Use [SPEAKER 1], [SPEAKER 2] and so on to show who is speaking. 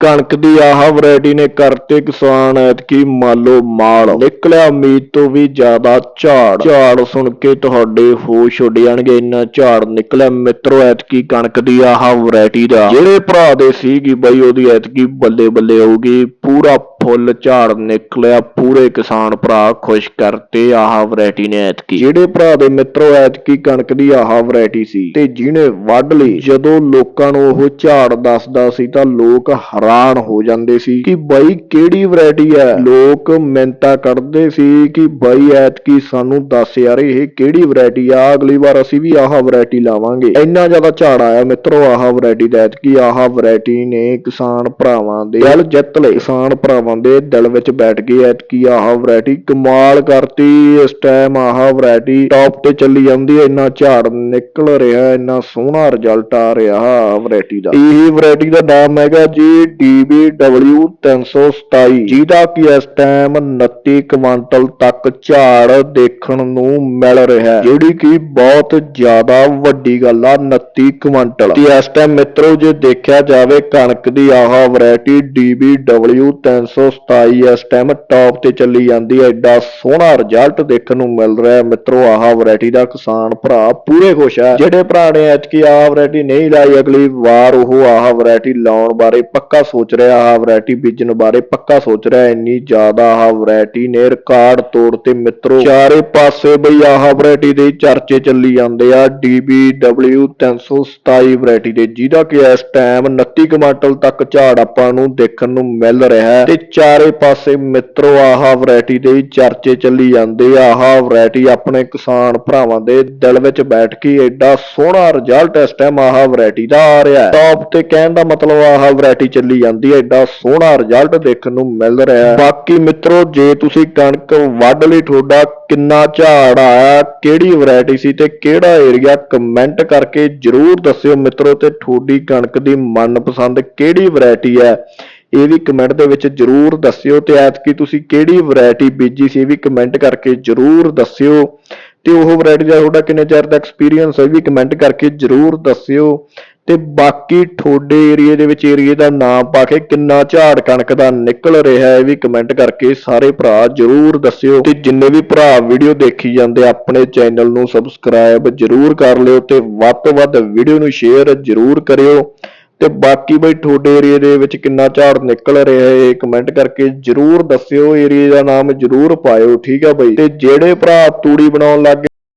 [SPEAKER 1] ਕਣਕ ਦੀ ਆਹ ਵੈਰਾਈਟੀ ਨੇ ਕਰਤੇ ਕਿਸਾਨ ਐਤਕੀ ਮਾਲੋ ਮਾਲ। ਨਿਕਲਿਆ ਉਮੀਦ ਤੋਂ ਵੀ ਜ਼ਿਆਦਾ ਝਾੜ। ਝਾੜ ਸੁਣ ਕੇ ਤੁਹਾਡੇ ਹੋਸ਼ ਉੱਡ ਜਾਣਗੇ, ਇੰਨਾ ਝਾੜ ਨਿਕਲਿਆ ਮਿੱਤਰੋ ਐਤਕੀ ਕਣਕ ਦੀ ਆਹ ਵੈਰਾਈਟੀ ਦਾ। ਜਿਹੜੇ ਭਰਾ ਦੇ ਸੀਗੀ ਬਈ, ਉਹਦੀ ਐਤਕੀ ਬੱਲੇ ਬੱਲੇ ਹੋਊਗੀ ਪੂਰਾ ਫੁੱਲ ਝਾੜ ਨਿਕਲਿਆ, ਪੂਰੇ ਕਿਸਾਨ ਭਰਾ ਖੁਸ਼ ਕਰਤੇ, ਆਹ ਵੈਰਾਈਟੀ ਨੇ ਐਤਕੀ। ਜਿਹੜੇ ਭਰਾ ਦੇ ਮਿੱਤਰੋ ਐਤਕੀ ਕਣਕ ਦੀ ਆਹ ਵੈਰਾਈਟੀ ਸੀ ਤੇ ਜਿਹਨੇ ਵੱਢ ਲਈ, ਜਦੋਂ ਲੋਕਾਂ ਨੂੰ ਉਹ ਝਾੜ ਦੱਸਦਾ ਸੀ ਤਾਂ ਲੋਕ ਹੈਰਾਨ ਹੋ ਜਾਂਦੇ ਸੀ ਕਿ ਬਾਈ ਕਿਹੜੀ ਵੈਰਾਈਟੀ ਹੈ। ਲੋਕ ਮਿੰਤਾ ਕੱਢਦੇ ਸੀ ਕਿ ਬਾਈ ਐਤਕੀ ਸਾਨੂੰ ਦੱਸ ਯਾਰ, ਇਹ ਕਿਹੜੀ ਵੈਰਾਈਟੀ ਆ, ਅਗਲੀ ਵਾਰ ਅਸੀਂ ਵੀ ਆਹ ਵੈਰਾਈਟੀ ਲਾਵਾਂਗੇ। ਇੰਨਾ ਜ਼ਿਆਦਾ ਝਾੜ ਆਇਆ ਮਿੱਤਰੋ, ਆਹ ਵੈਰਾਈਟੀ ਦਾ ਐਤਕੀ ਆਹ ਵੈਰਾਈਟੀ ਨੇ ਕਿਸਾਨ ਭਰਾਵਾਂ ਦੇ ਦਿਲ ਜਿੱਤ ਲਏ। ਕਿਸਾਨ ਭਰਾਵਾਂ ਦੇ ਦਿਲ ਵਿੱਚ ਬੈਠ ਗਈ ਐਤਕੀ ਆਹ ਵੈਰਾਈਟੀ ਕਮਾਲ ਕਰਤੀ, ਇਸ ਟਾਈਮ ਆਹ ਵੈਰਾਈਟੀ ਟੌਪ ਤੇ ਚੱਲੀ ਜਾਂਦੀ ਹੈ ਇੰਨਾ ਝਾੜ ਨਿਕਲ ਰਿਹਾ, ਇੰਨਾ ਸੋਹਣਾ ਰਿਜ਼ਲਟ ਆ ਰਿਹਾ ਵੈਰਾਈਟੀ ਦਾ। ਇਹ ਵੈਰਾਈਟੀ ਦਾ ਨਾਮ ਹੈਗਾ ਜੀ DBW 327 ਜਿਹਦਾ ਕਿ ਇਸ ਟਾਈਮ 29 ਕੁਇੰਟਲ ਤੱਕ ਝਾੜ ਦੇਖਣ ਨੂੰ ਮਿਲ ਰਿਹਾ ਹੈ ਜਿਹੜੀ ਕਿ ਬਹੁਤ ਜ਼ਿਆਦਾ ਵੱਡੀ ਗੱਲ ਆ 29 ਕੁਇੰਟਲ ਤੇ ਇਸ ਟਾਈਮ ਮਿੱਤਰੋ, ਜੇ ਦੇਖਿਆ ਜਾਵੇ ਕਣਕ ਦੀ ਆਹ ਵੈਰਾਈਟੀ DBW 327 ਇਸ ਟਾਈਮ ਟੌਪ ਤੇ ਚੱਲੀ ਜਾਂਦੀ ਹੈ ਐਡਾ ਸੋਹਣਾ ਰਿਜ਼ਲਟ ਦੇਖਣ ਨੂੰ ਮਿਲ ਰਿਹਾ ਹੈ। ਮਿੱਤਰੋ, ਆਹ ਵੈਰਾਈਟੀ ਦਾ ਕਿਸਾਨ ਭਰਾ ਪੂਰੇ ਖੁਸ਼ ਹੈ ਜਿਹੜੇ ਭਰਾ ਨੇ ਐਤਕੀ ਆਹ ਵੈਰਾਈਟੀ ਨਹੀਂ ਲਾਈ, ਅਗਲੀ ਵਾਰ ਉਹ ਆਹ ਵੈਰਾਈਟੀ ਲਾਉਣ ਬਾਰੇ ਪੱਕਾ ਸੋਚ ਰਿਹਾ, ਆਹ ਵੈਰਾਈਟੀ ਬੀਜਣ ਬਾਰੇ ਪੱਕਾ ਸੋਚ ਰਿਹਾ, ਇੰਨੀ ਜ਼ਿਆਦਾ ਆਹ ਵੈਰਾਈਟੀ ਨੇ ਰਿਕਾਰਡ ਤੋੜ ਤੇ ਮਿੱਤਰੋ, ਚਾਰੇ ਪਾਸੇ ਬਈ ਆਹ ਵੈਰਾਈਟੀ ਦੇ ਚਰਚੇ ਚੱਲੀ ਜਾਂਦੇ ਆ। DBW 327 ਵੈਰਾਈਟੀ ਦੇ, ਜਿਹਦਾ ਕਿ ਇਸ ਟਾਈਮ 29 ਕੁਇੰਟਲ ਤੱਕ ਝਾੜ ਆਪਾਂ ਨੂੰ ਦੇਖਣ ਨੂੰ ਮਿਲ ਰਿਹਾ ਹੈ। ਤੇ ਚਾਰੇ ਪਾਸੇ ਮਿੱਤਰੋ, ਆਹ ਵੈਰਾਈਟੀ ਦੇ ਚਰਚੇ ਚੱਲੀ ਜਾਂਦੇ ਆ। ਆਹ ਵੈਰਾਈਟੀ ਆਪਣੇ ਕਿਸਾਨ ਭਰਾਵਾਂ ਦੇ ਦਿਲ ਵਿੱਚ ਬੈਠ ਕੇ ਐਡਾ ਸੋਹਣਾ ਰਿਜ਼ਲਟ ਇਸ ਟਾਈਮ ਆਹ ਵੈਰਾਈਟੀ ਦਾ ਆ ਰਿਹਾ ਹੈ। ਟੌਪ ਤੇ ਕਹਿਣ ਦਾ ਮਤਲਬ ਆਹ ਵੈਰਾਈਟੀ ਚੱਲੀ ਜਾਂਦੀ ਹੈ, ਐਡਾ ਸੋਹਣਾ ਰਿਜ਼ਲਟ ਦੇਖਣ ਨੂੰ ਮਿਲ ਰਿਹਾ ਹੈ। ਬਾਕੀ ਮਿੱਤਰੋ, ਜੇ ਤੁਸੀਂ ਕਣਕ ਵੱਢ ਲਈ, ਤੁਹਾਡਾ ਕਿੰਨਾ ਝਾੜ ਆਇਆ, ਕਿਹੜੀ ਵੈਰਾਈਟੀ ਸੀ ਤੇ ਕਿਹੜਾ ਏਰੀਆ ਕਮੈਂਟ ਕਰਕੇ ਜਰੂਰ ਦੱਸਿਓ। ਮਿੱਤਰੋ, ਤੇ ਤੁਹਾਡੀ ਕਣਕ ਦੀ ਮਨਪਸੰਦ ਕਿਹੜੀ ਵੈਰਾਈਟੀ ਹੈ? ਇਹ ਵੀ ਕਮੈਂਟ ਦੇ ਵਿੱਚ ਜਰੂਰ ਦੱਸਿਓ ਤੇ ਐਤਕੀ ਤੁਸੀਂ ਕਿਹੜੀ ਵੈਰਾਈਟੀ ਬੀਜੀ ਸੀ ਇਹ ਵੀ ਕਮੈਂਟ ਕਰਕੇ ਜਰੂਰ ਦੱਸਿਓ। ਤੇ ਉਹ ਵੈਰਾਈਟੀ ਦਾ ਤੁਹਾਡਾ ਕਿੰਨੇ ਚਿਰ ਦਾ ਐਕਸਪੀਰੀਅੰਸ ਹੈ ਇਹ ਵੀ ਕਮੈਂਟ ਕਰਕੇ ਜਰੂਰ ਦੱਸਿਓ। ਤੇ ਬਾਕੀ ਤੁਹਾਡੇ ਏਰੀਆ ਦੇ ਵਿੱਚ ਏਰੀਆ ਦਾ ਨਾਮ ਪਾ ਕੇ ਕਿੰਨਾ ਝਾੜ ਕਣਕ ਦਾ ਨਿਕਲ ਰਿਹਾ ਹੈ, ਇਹ ਵੀ ਕਮੈਂਟ ਕਰਕੇ ਸਾਰੇ ਭਰਾ ਜਰੂਰ ਦੱਸਿਓ। ਤੇ ਜਿੰਨੇ ਵੀ ਭਰਾ ਵੀਡੀਓ ਦੇਖੀ ਜਾਂਦੇ ਆਪਣੇ ਚੈਨਲ ਨੂੰ ਸਬਸਕ੍ਰਾਈਬ ਜਰੂਰ ਕਰ ਲਿਓ ਤੇ ਵੱਧ ਤੋਂ ਵੱਧ ਵੀਡੀਓ ਨੂੰ ਸ਼ੇਅਰ ਜਰੂਰ ਕਰਿਓ। ਤੇ ਬਾਕੀ ਬਈ ਤੁਹਾਡੇ ਏਰੀਆ ਦੇ ਵਿੱਚ ਕਿੰਨਾ ਝਾੜ ਨਿਕਲ ਰਿਹਾ ਹੈ ਕਮੈਂਟ ਕਰਕੇ ਜਰੂਰ ਦੱਸਿਓ ਏਰੀਆ ਦਾ ਨਾਮ ਜਰੂਰ ਪਾਇਓ, ਠੀਕ ਆ ਬਈ? ਤੇ ਜਿਹੜੇ ਭਰਾ ਤੂੜੀ ਬਣਾਉਣ ਲੱਗ ਗਏ